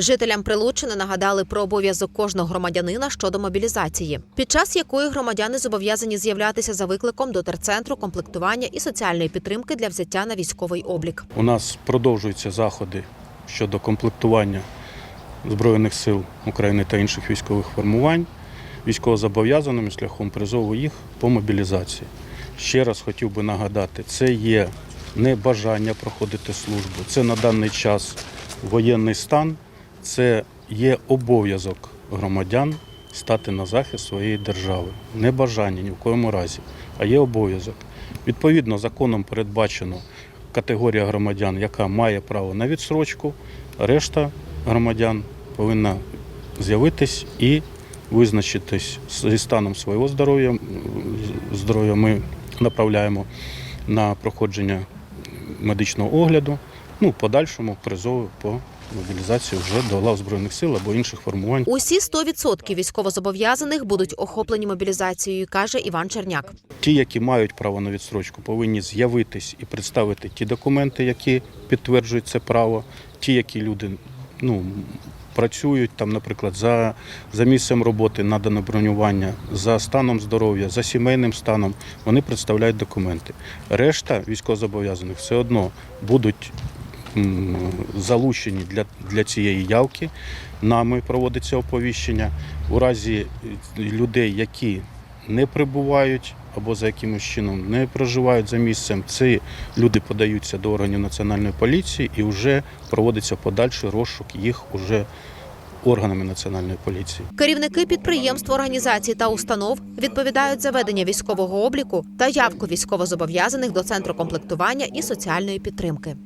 Жителям Прилуччини нагадали про обов'язок кожного громадянина щодо мобілізації, під час якої громадяни зобов'язані з'являтися за викликом до терцентру комплектування і соціальної підтримки для взяття на військовий облік. У нас продовжуються заходи щодо комплектування Збройних сил України та інших військових формувань військовозобов'язаними шляхом призову їх по мобілізації. Ще раз хотів би нагадати, це є не бажання проходити службу, це на даний час воєнний стан, це є обов'язок громадян стати на захист своєї держави. Не бажання ні в коєму разі, а є обов'язок. Відповідно, законом передбачено категорія громадян, яка має право на відсрочку, решта громадян повинна з'явитись і визначитись зі станом свого здоров'я. Здоров'я ми направляємо на проходження медичного огляду, ну, подальшому призову по мобілізації вже до лав Збройних сил або інших формувань. Усі 100% військовозобов'язаних будуть охоплені мобілізацією, каже Іван Черняк. Ті, які мають право на відстрочку, повинні з'явитись і представити ті документи, які підтверджують це право. Ті, які люди ну, працюють там, наприклад, за, за місцем роботи, надано бронювання, за станом здоров'я, за сімейним станом, вони представляють документи. Решта військовозобов'язаних все одно будуть залучені для, для цієї явки. Нами проводиться оповіщення. У разі е, людей, які не прибувають або за якимось чином не проживають за місцем, ці люди подаються до органів національної поліції і вже проводиться подальший розшук їх уже органами національної поліції. Керівники підприємств, організацій та установ відповідають за ведення військового обліку та явку військовозобов'язаних до центру комплектування і соціальної підтримки.